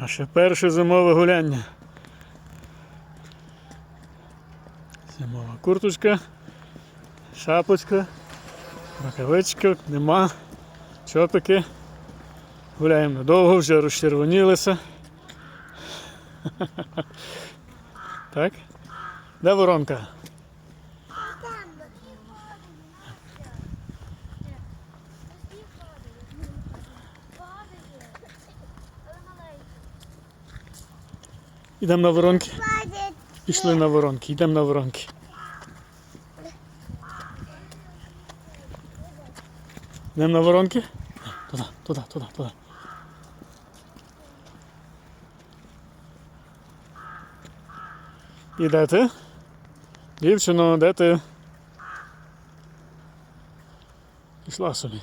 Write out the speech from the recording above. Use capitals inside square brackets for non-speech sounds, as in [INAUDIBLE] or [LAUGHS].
Наше перше зимове гуляння. Зимова курточка, шапочка, рукавичка, нема, чопики. Гуляємо недовго, вже розчервонілися. [LAUGHS] Так? Де воронка? Йдемо на воронки. Пішли на воронки, йдемо на воронки. Йдемо на воронки? Туди, туди, туди, туди. І де ти? Дівчино, де ти? Пішла собі.